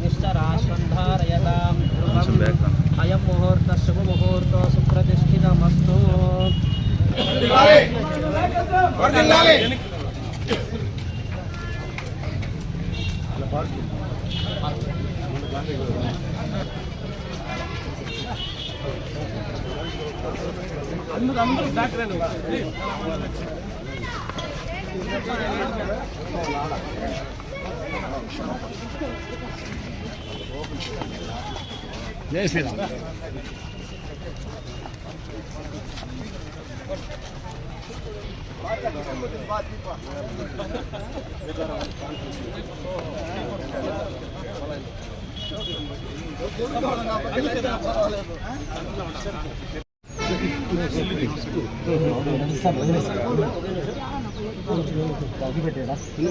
నిశ్చరాశ్వంధారయతాం అయం ముహూర్త శుభ ముహూర్త E aí, filho?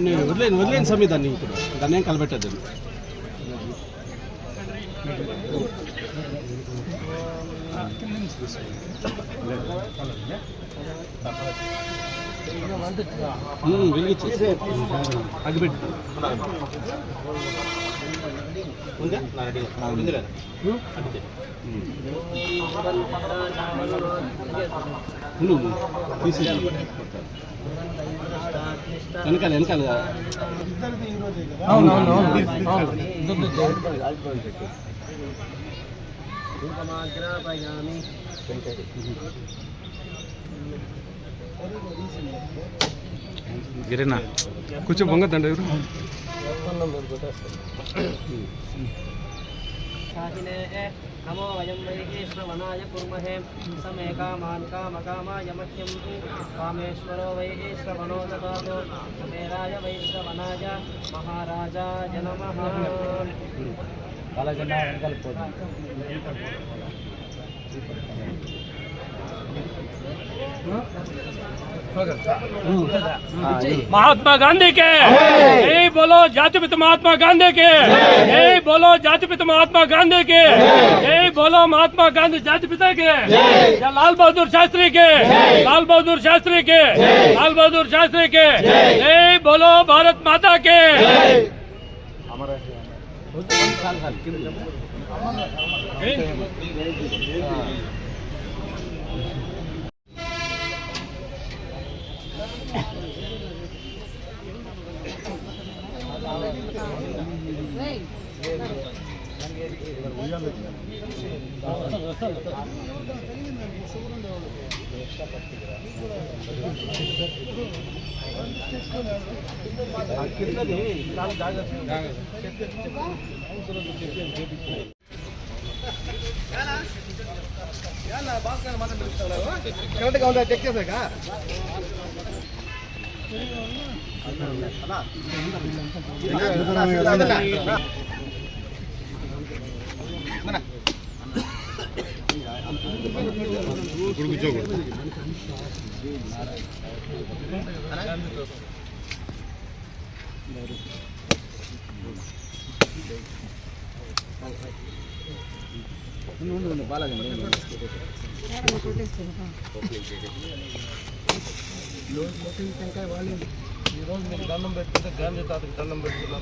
నేను వదిలేను వదిలేను సమీ దాన్ని ఇప్పుడు దాన్ని ఏం కలబెట్టద్దు వెలిగించి అగ్గిపెట్టి ఉందా నా రెడీగా ఉందిలే అంతే ఉండు తీసి వెనకాల వెనకాల. గిరినా? కొంచెం పొంగద్దండి ఎవరు शासिनेः नमो वयं वैश्रवणाय कुर्महे समेकामान्कामकामाय मह्यं कामेश्वरो वैश्रवणो ददातु समेराय वैश्वनाय महाराजाय नमः అలాగే महात्मा गांधी के। यही बोलो जाति पिता महात्मा गांधी के। यही बोलो जाति पिता महात्मा गांधी के। यही बोलो महात्मा गांधी जाति पिता के लाल बहादुर शास्त्री के। लाल बहादुर शास्त्री के। लाल बहादुर शास्त्री के। यही बोलो भारत माता के। కరెక్ట్గా ఉందా చెక్ చేసాక అలా ఇప్పుడు కూర్చోకూడదు ఈరోజు మీకు దండం పెట్టుకుంటే గాంధీ తాతకి దండం పెట్టుకున్నాం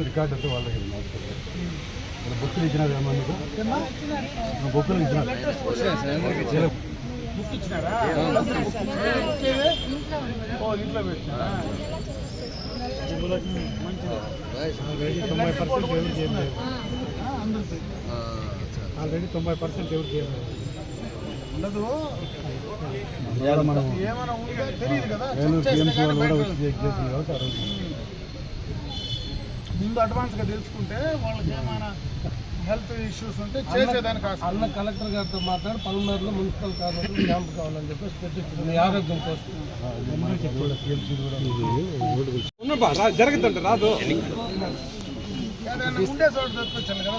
రికార్డు అంతా వాళ్ళ దగ్గర ఉంది. మన బుక్కులు ఇచ్చినారు ఏమో మీకు? ఆ బుక్కులు ఇచ్చినారు. బుక్ ఇచ్చినారా ఓ ఇంట్లో పెట్టినారా తొంభై పర్సెంట్ ఎవరికి ఏం లేదు. ఆల్రెడీ తొంభై పర్సెంట్ ఎవరికి ఏం లేదు. ఉండదు. ఏమైనా తెలియదు కదా. ముందు అడ్వాన్స్గా తెలుసుకుంటే వాళ్ళకి ఏమైనా హెల్త్ ఇష్యూస్ ఉంటే చేసేదానికి. అన్న కలెక్టర్ గారితో మాట్లాడి పల్నాడులో మున్సిపల్ కార్మికులు క్యాంప్ కావాలని చెప్పేసి మీ ఆరోగ్యం కోసం. కూడా ఏదైనా ఉండే చోట కదా.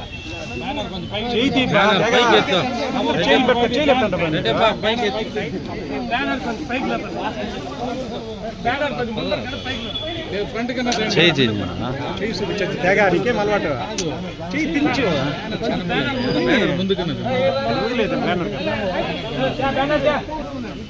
మీరు క్లీన్ చేసేసి మేమేం చేయాలి బ్యానర్ కొంచెం పైకి లేపండి. బ్యానర్ కొంచెం ముందర కదా పైకి లేపండి. బ్యానర్ దే. గుమ్మడికాయ